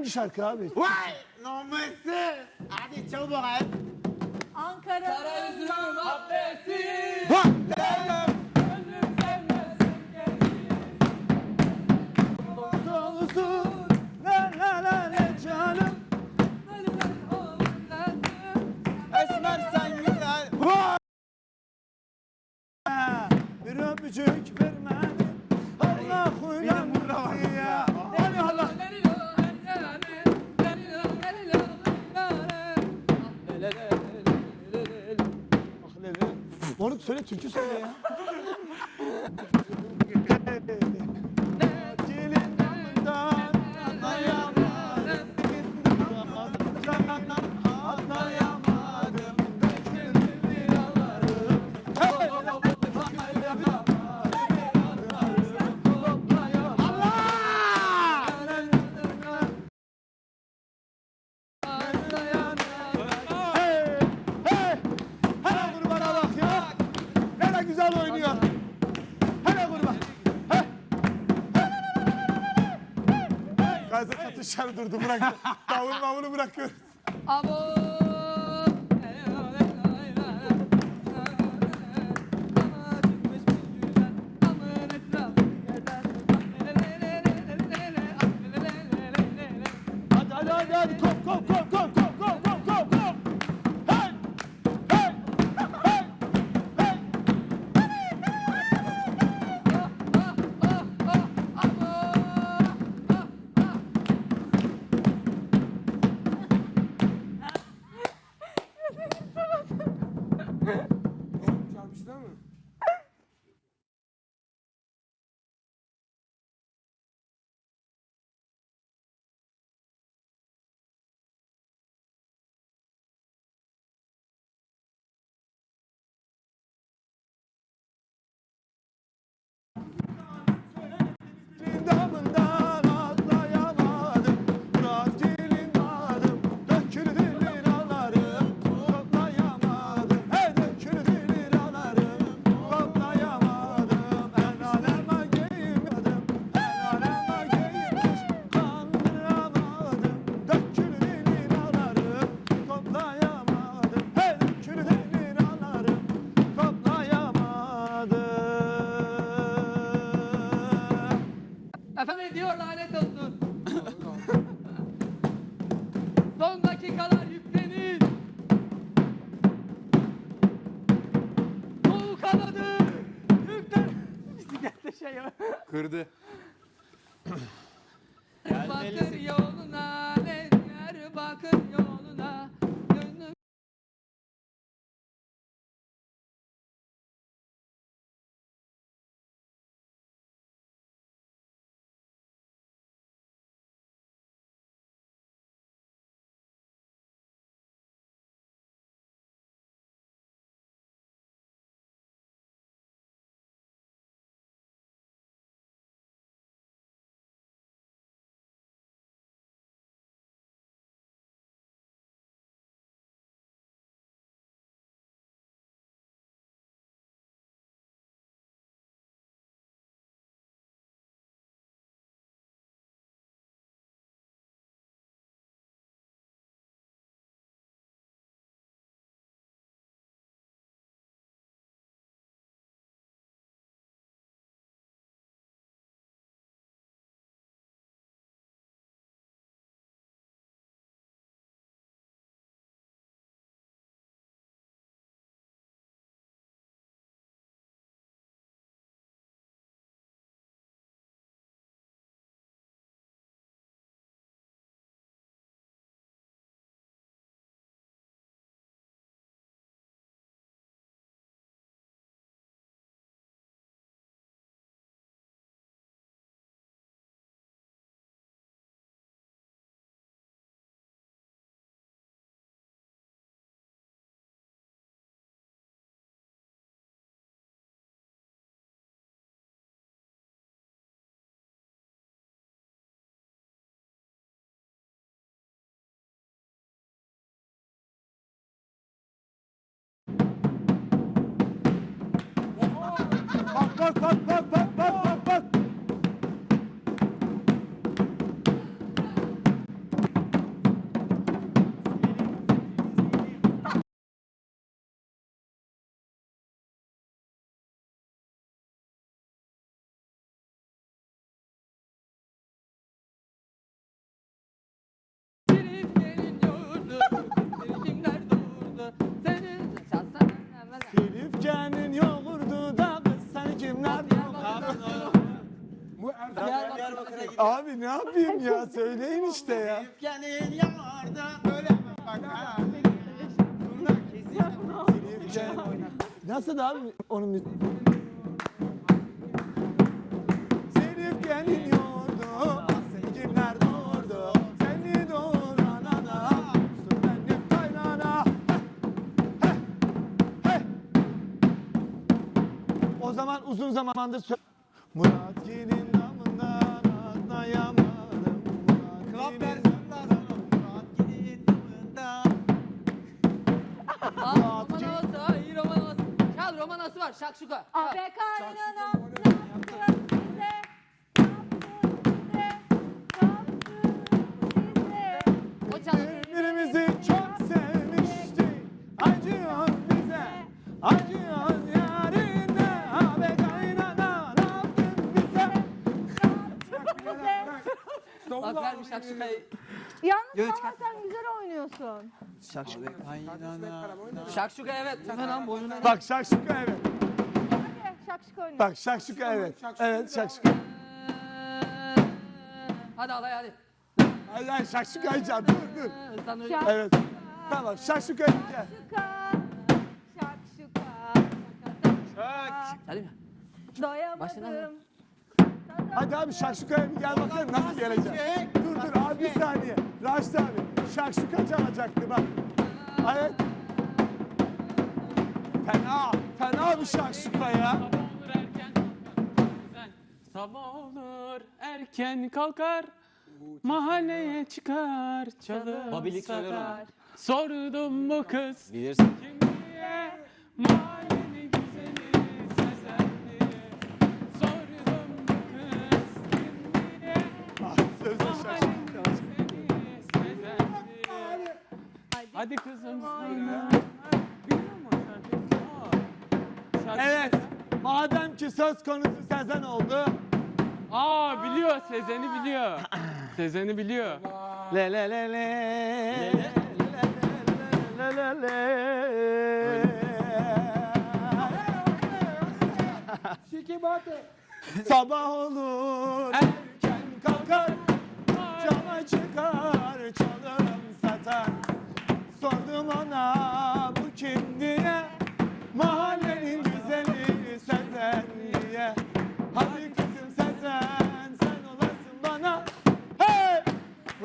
Hangi şarkı abi? Vay! Numarası! Hadi çabuk. Ankara. 원욱 소리 김치 소리예요? durdu bırak. Tavuğun mamunu bırakıyoruz. Abo. Yakaladı. Gökten. Bisiklette şey ya. Kırdı. Batarya go, go, go, go. Abi ne yapayım ya? Söyleyin işte ya. Öfkenin yanarda böyle bak ha. Bunlar kesin. Nasıl da abi onun mü- Seni kendin yordu, kimler doğurdu? Seni doğuran ana, kaynana. Heh, heh, heh. O zaman uzun zamandır sö- Murat Gil'in bize? Ne yaptın bize? O çalır. Birbirimizi çok sevmiştik Acıyor bize Acıyor yarine Abi kaynana ne yaptın bize Bize. Bak ver bir şakşukayı. Yalnız ama sen güzel oynuyorsun. Şakşuka evet. Bu ne lan boynuna? Bak şakşuka evet Şakşık oyna. Bak şakşuka evet Evet şakşuka Hadi alay hadi. Hayır hayır şakşuka dur dur öyle. Şak- Evet Tamam şakşuka gel Şakşuka. Şakşuka. Hadi mi? Doyamadım. Hadi abi şakşukaya bir gel bakalım nasıl gelecek Dur dur abi bir saniye Raşit abi şakşuka çalacaktı bak Evet Fena Fena bir şakşuka ya Sabah olur erken kalkar mahalleye çıkar çalır Babilik satar. Sordum bu kız Bilirsin. kim diye mahallenin güzeli Sezen diye Sordum bu kız kim diye Ah, mahallenin güzeli diye Hadi kızım musun? Aa, şarkı- Evet. Madem ki söz konusu Sezen oldu. Aa biliyor Sezen'i biliyor. Sezen'i biliyor. Le le le le. Le le le. Sabah olur erken kalkar Cama çıkar çalarım satar Sordum ona bu kim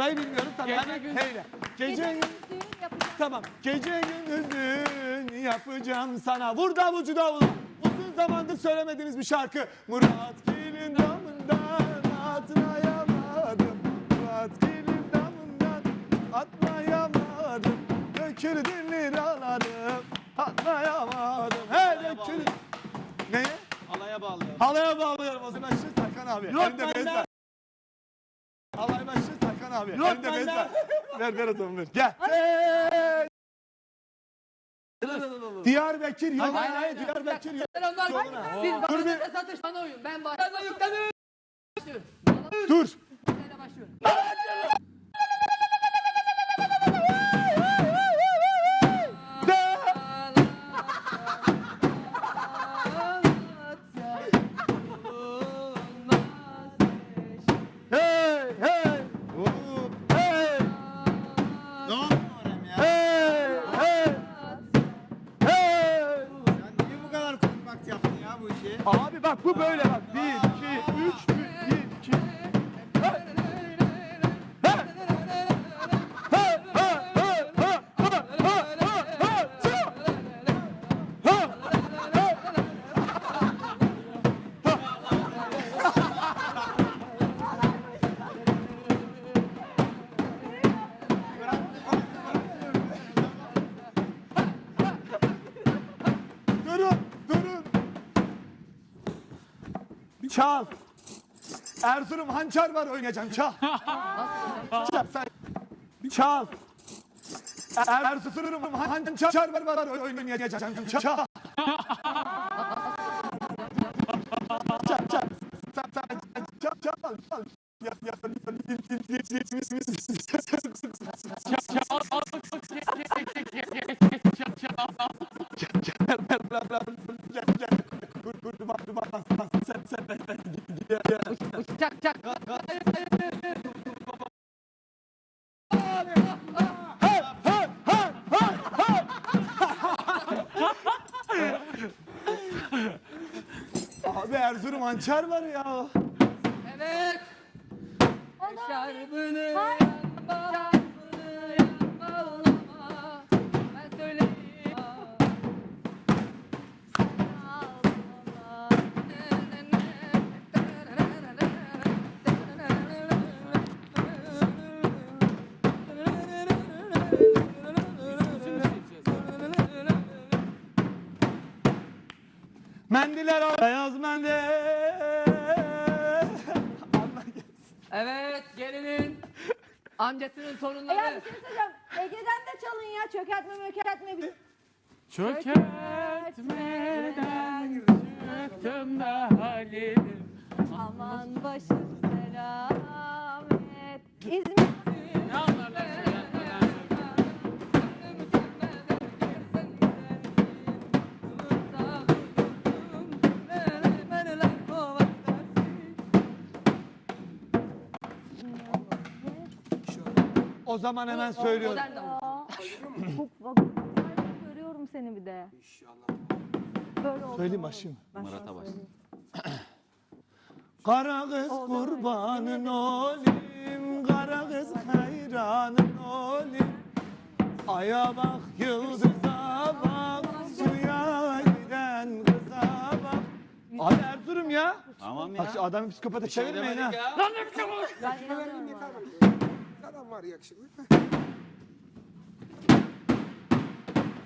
Burayı bilmiyorum tabii Gece hemen gündüz. heyle Gece Gece gündüz yapacağım. Tamam. Gece gündüz düğün yapacağım sana. Vur davulcu davul. Uzun zamandır söylemediğiniz bir şarkı. Murat Gil'in damından atlayamadım. Murat Gil'in damından atlayamadım. Döküldü liralarım. Atlayamadım. Hey döküldü. Neye? Alaya bağlıyor. Halaya bağlıyorum o zaman. Şu Serkan abi. Elinde bez ver. Halay başı Serkan abi. Elinde bez ver. Ver ver o zaman ver. Gel. Hey! Diyarbakır yoluna. Hayır, hayır. Diyarbakır yoluna. Ben onlar Siz Dur bir- bana satış bana oyun. Ben başlıyorum. Başlıyorum. Dur. Bana başlıyorum. Hey Çal. Erzurum hançer var oynayacağım. Çal. Çal sen. Çal. Erzurum hançer var var oynayacağım. Çal. Çal. Çal. Çal. Sen sen çal çal çal. Amcasının E ya torunları. bir şey söyleyeceğim. Ege'den de çalın ya. Çökertme mökertme. bir- Çökertmeden çıktım da halim. Aman başım selamet. O zaman hemen söylüyorum. Ya. Çok bak. Görüyorum seni bir de. Böyle oldu. Söyleyeyim başım. Murat'a baş. Kara kız kurbanın olayım, kara kız hayranın olayım. Aya bak, yıldıza bak, suya giden kıza bak. Abi Erzurum ya. Tamam Bak şu adamı psikopata çevirmeyin ha. Ben inanıyorum. Adam var yakışıklı.